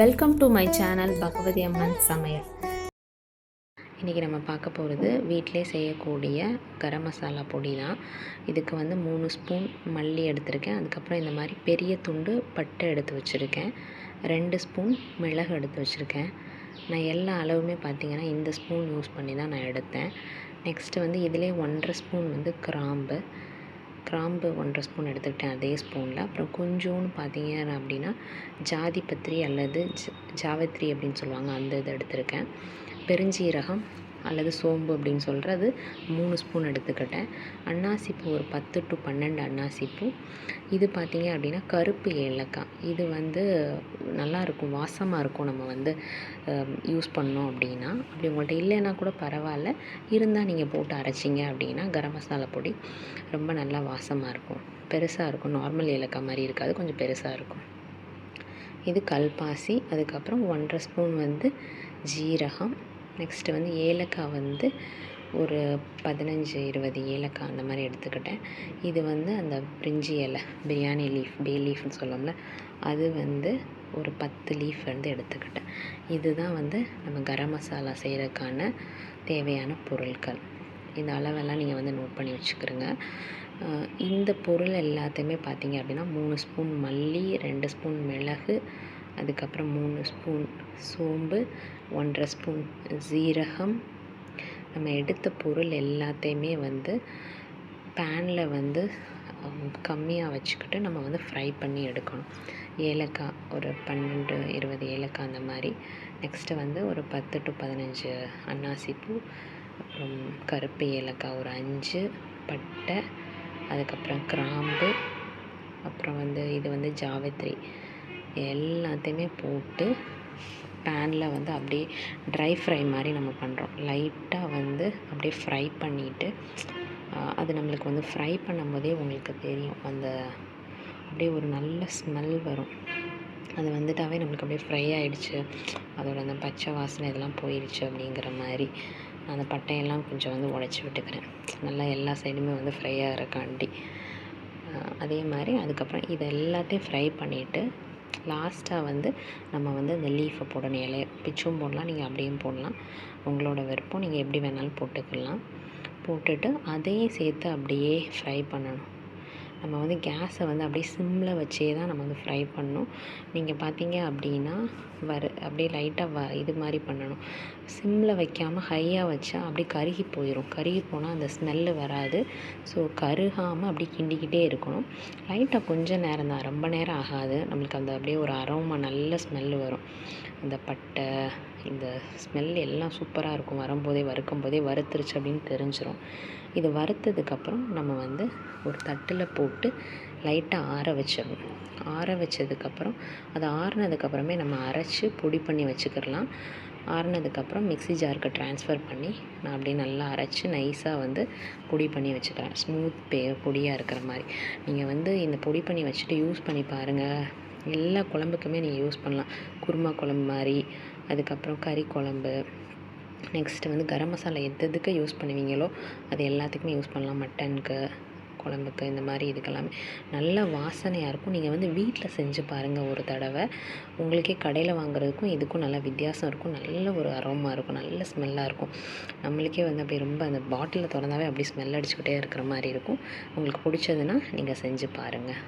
Welcome to my channel Bhagavathi Amman சமையல் இன்றைக்கி நம்ம பார்க்க போகிறது வீட்டிலே செய்யக்கூடிய கரம் மசாலா பொடி தான் இதுக்கு வந்து மூணு ஸ்பூன் மல்லி எடுத்திருக்கேன். அதுக்கப்புறம் இந்த மாதிரி பெரிய துண்டு பட்டை எடுத்து வச்சுருக்கேன். ரெண்டு ஸ்பூன் மிளகு எடுத்து வச்சுருக்கேன். நான் எல்லா அளவுமே பார்த்திங்கன்னா இந்த ஸ்பூன் யூஸ் பண்ணி தான் நான் எடுத்தேன். நெக்ஸ்ட்டு வந்து இதிலே ஒன்றரை ஸ்பூன் வந்து கிராம்பு. கிராம்பு ஒன்றரை ஸ்பூன் எடுத்துக்கிட்டேன் அதே ஸ்பூனில். அப்புறம் கொஞ்சோன்னு பார்த்தீங்க அப்படின்னா ஜாதிபத்திரி அல்லது ஜ ஜாவத்திரி அப்படின்னு சொல்லுவாங்க அந்த இது எடுத்திருக்கேன். பெருஞ்சீரகம் அல்லது சோம்பு அப்படின்னு சொல்கிறது மூணு ஸ்பூன் எடுத்துக்கிட்டேன். அன்னாசிப்பூ ஒரு பத்து டு பன்னெண்டு அன்னாசிப்பூ. இது பார்த்தீங்க அப்படின்னா கருப்பு ஏலக்காய். இது வந்து நல்லாயிருக்கும் வாசமாக இருக்கும் நம்ம வந்து யூஸ் பண்ணோம் அப்படின்னா. அப்படி உங்கள்கிட்ட இல்லைன்னா கூட பரவாயில்ல. இருந்தால் நீங்கள் போட்டு அரைச்சிங்க அப்படின்னா கரம் மசாலா பொடி ரொம்ப நல்லா வாசமாக இருக்கும். பெருசாக இருக்கும் நார்மல் ஏலக்காய் மாதிரி இருக்காது கொஞ்சம் பெருசாக இருக்கும். இது கல்பாசி அதுக்கப்புறம் ஒன்றரை ஸ்பூன் வந்து ஜீரகம். நெக்ஸ்ட்டு வந்து ஏலக்காய் வந்து ஒரு பதினஞ்சு இருபது ஏலக்காய் அந்த மாதிரி எடுத்துக்கிட்டேன். இது வந்து அந்த பிரிஞ்சி இலை பிரியாணி லீஃப் பே லீஃப்னு சொல்லோம்ல அது வந்து ஒரு பத்து லீஃப் வந்து எடுத்துக்கிட்டேன். இதுதான் வந்து நம்ம கரம் மசாலா செய்கிறதுக்கான தேவையான பொருட்கள். இந்த அளவெல்லாம் நீங்கள் வந்து நோட் பண்ணி வச்சுக்கிறோங்க இந்த பொருள் எல்லாத்தையுமே பார்த்தீங்க அப்படின்னா மூணு ஸ்பூன் மல்லி ரெண்டு ஸ்பூன் மிளகு அதுக்கப்புறம் மூணு ஸ்பூன் சோம்பு ஒன்றரை ஸ்பூன் சீரகம். நம்ம எடுத்த பொருள் எல்லாத்தையுமே வந்து பேனில் வந்து கம்மியாக வச்சுக்கிட்டு நம்ம வந்து ஃப்ரை பண்ணி எடுக்கணும். ஏலக்காய் ஒரு பன்னெண்டு இருபது ஏலக்காய் அந்த மாதிரி. நெக்ஸ்ட்டு வந்து ஒரு பத்து டு பதினஞ்சு அன்னாசிப்பூ அப்புறம் கருப்பு ஏலக்காய் ஒரு அஞ்சு பட்டை அதுக்கப்புறம் கிராம்பு அப்புறம் வந்து இது வந்து ஜாவித்ரி. எல்லாத்தையுமே போட்டு பேனில் வந்து அப்படியே ட்ரை ஃப்ரை மாதிரி நம்ம பண்ணுறோம் லைட்டாக வந்து அப்படியே ஃப்ரை பண்ணிவிட்டு அது நம்மளுக்கு வந்து ஃப்ரை பண்ணும்போதே உங்களுக்கு தெரியும். அந்த அப்படியே ஒரு நல்ல ஸ்மெல் வரும். அது வந்துட்டாவே நம்மளுக்கு அப்படியே ஃப்ரை ஆகிடுச்சு அதோட அந்த பச்சை வாசனை இதெல்லாம் போயிடுச்சு அப்படிங்கிற மாதிரி அந்த பட்டையெல்லாம் கொஞ்சம் வந்து உடச்சி விட்டுக்கிறேன். நல்லா எல்லா சைடுமே வந்து ஃப்ரை ஆகிறக்காண்டி. அதே மாதிரி அதுக்கப்புறம் இது எல்லாத்தையும் ஃப்ரை பண்ணிவிட்டு லாஸ்ட்டாக வந்து நம்ம வந்து இந்த லீஃபை போடணும் இலைய பிச்சும் போடலாம் நீங்கள் அப்படியும் போடலாம். உங்களோட விருப்பம் நீங்கள் எப்படி வேணாலும் போட்டுக்கலாம். போட்டுட்டு அதையும் சேர்த்து அப்படியே ஃப்ரை பண்ணணும். நம்ம வந்து கேஸை வந்து அப்படியே சிம்மில் வச்சே தான் நம்ம வந்து ஃப்ரை பண்ணணும். நீங்கள் பார்த்தீங்க அப்படின்னா வறு அப்படியே லைட்டாக வ இது மாதிரி பண்ணணும். சிம்மில் வைக்காமல் ஹையாக வச்சா அப்படியே கருகி போயிடும் கருகி போனால் அந்த ஸ்மெல்லு வராது. ஸோ கருகாமல் அப்படியே கிண்டிக்கிட்டே இருக்கணும். லைட்டாக கொஞ்சம் நேரம் தான். ரொம்ப நேரம் ஆகாது. நம்மளுக்கு அந்த அப்படியே ஒரு அரோமா நல்ல ஸ்மெல்லு வரும். அந்த பட்டை இந்த ஸ்மெல் எல்லாம் சூப்பராக இருக்கும். வரும்போதே வறுக்கும் போதே வறுத்துருச்சு அப்படின்னு தெரிஞ்சிடும் இது வறுத்ததுக்கப்புறம் நம்ம வந்து ஒரு தட்டில் போட்டு லைட்டாக ஆற வச்சிடணும். ஆற வச்சதுக்கப்புறம் அது ஆறுனதுக்கப்புறமே நம்ம அரைச்சி பொடி பண்ணி வச்சுக்கிடலாம். ஆறுனதுக்கப்புறம் மிக்ஸி ஜாருக்கு ட்ரான்ஸ்ஃபர் பண்ணி நான் அப்படியே நல்லா அரைச்சி நைஸாக வந்து பொடி பண்ணி வச்சுக்கிறேன். ஸ்மூத் பே பொடியாக இருக்கிற மாதிரி. நீங்கள் வந்து இந்த பொடி பண்ணி வச்சுட்டு யூஸ் பண்ணி பாருங்கள் எல்லா குழம்புக்குமே நீங்கள் யூஸ் பண்ணலாம். குருமா குழம்பு மாதிரி அதுக்கப்புறம் கறி குழம்பு. நெக்ஸ்ட்டு வந்து கரம் மசாலா எது எதுக்கு யூஸ் பண்ணுவீங்களோ அது எல்லாத்துக்குமே யூஸ் பண்ணலாம். மட்டனுக்கு. குழம்புக்கு இந்த மாதிரி இதுக்கெல்லாமே நல்ல வாசனையாக இருக்கும். நீங்கள் வந்து வீட்டில் செஞ்சு பாருங்கள் ஒரு தடவை. உங்களுக்கே கடையில் வாங்குறதுக்கும் இதுக்கும் நல்ல வித்தியாசம் இருக்கும். நல்ல ஒரு அரோமா இருக்கும். நல்ல ஸ்மெல்லாக இருக்கும். நம்மளுக்கே வந்து அப்படி ரொம்ப அந்த பாட்டிலில் திறந்தாவே அப்படி ஸ்மெல் அடிச்சுக்கிட்டே இருக்கிற மாதிரி இருக்கும். உங்களுக்கு பிடிச்சதுன்னா நீங்கள் செஞ்சு பாருங்கள்